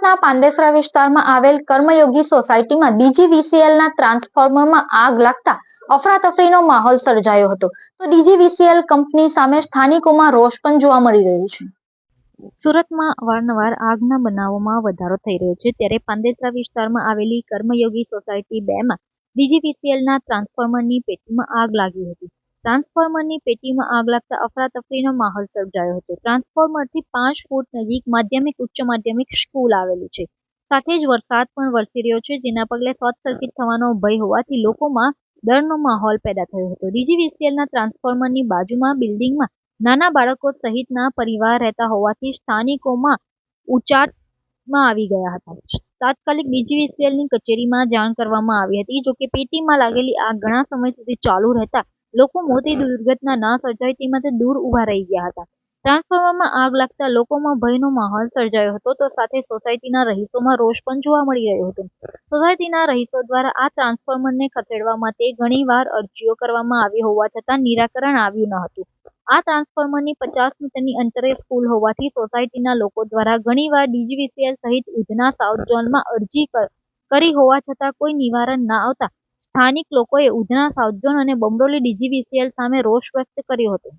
સુરતના પાંદેસરા વિસ્તારમાં આવેલ કર્મયોગી સોસાયટીમાં ડીજીવીસીએલના ટ્રાન્સફોર્મરમાં આગ લાગતા અફરાતફરીનો માહોલ સર્જાયો હતો. તો ડીજીવીસીએલ કંપની સામે સ્થાનિકોમાં રોષ પણ જોવા મળી રહ્યો છે. સુરતમાં વારંવાર આગના બનાવોમાં વધારો થઈ રહ્યો છે. ત્યારે પાંદેસરા વિસ્તારમાં આવેલી કર્મયોગી સોસાયટી બેમાં ડીજીવીસીએલના ટ્રાન્સફોર્મરની પેટીમાં આગ લાગી હતી. ટ્રાન્સફોર્મરની પેટીમાં આગ લાગતા અફરાતફરીનો માહોલ સર્જાયો હતો. ટ્રાન્સફોર્મરથી પાંચ ફૂટ નજીક માધ્યમિક, ઉચ્ચ માધ્યમિક સ્કૂલ આવેલી છે. સાથે જ વરસાદ પણ વરસી રહ્યો છે, જેના પગલે શોર્ટ સર્કિટ થવાનો ભય હોવાથી લોકોમાં ડરનો માહોલ પેદા થયો હતો. ડીજીવીસીએલના ટ્રાન્સફોર્મરની બાજુમાં બિલ્ડિંગમાં નાના બાળકો સહિતના પરિવાર રહેતા હોવાથી સ્થાનિકોમાં ઉચાટમાં આવી ગયા હતા. તાત્કાલિક ડીજીવીસીએલની કચેરીમાં જાણ કરવામાં આવી હતી, જોકે પેટીમાં લાગેલી આગ ઘણા સમય સુધી ચાલુ રહેતા લોકો મોટી દુર્ઘટના ન સર્જાય તે માટે દૂર ઊભા રહી ગયા હતા. ટ્રાન્સફોર્મરમાં આગ લાગતા લોકોમાં ભયનો માહોલ સર્જાયો હતો તો સાથે સોસાયટીના રહીશોમાં રોષ પણ જોવા મળી રહ્યો હતો. સોસાયટીના રહીશો દ્વારા આ ટ્રાન્સફોર્મરને ખસેડવા માટે ઘણીવાર અરજીઓ કરવામાં આવી હોવા છતાં નિરાકરણ આવ્યું ન હતું. આ ટ્રાન્સફોર્મરની પચાસ મીટરની અંતરે સ્કૂલ હોવાથી સોસાયટીના લોકો દ્વારા ઘણીવાર ડીજીવીસીએલ સહિત ઉધના સાઉથ ઝોનમાં અરજી કરી હોવા છતાં કોઈ નિવારણ ના આવતા સ્થાનિક લોકોએ ઉધના સાઉથ અને બમરોલી ડીજીવીસીએલ સામે રોષ વ્યક્ત કર્યો હતો.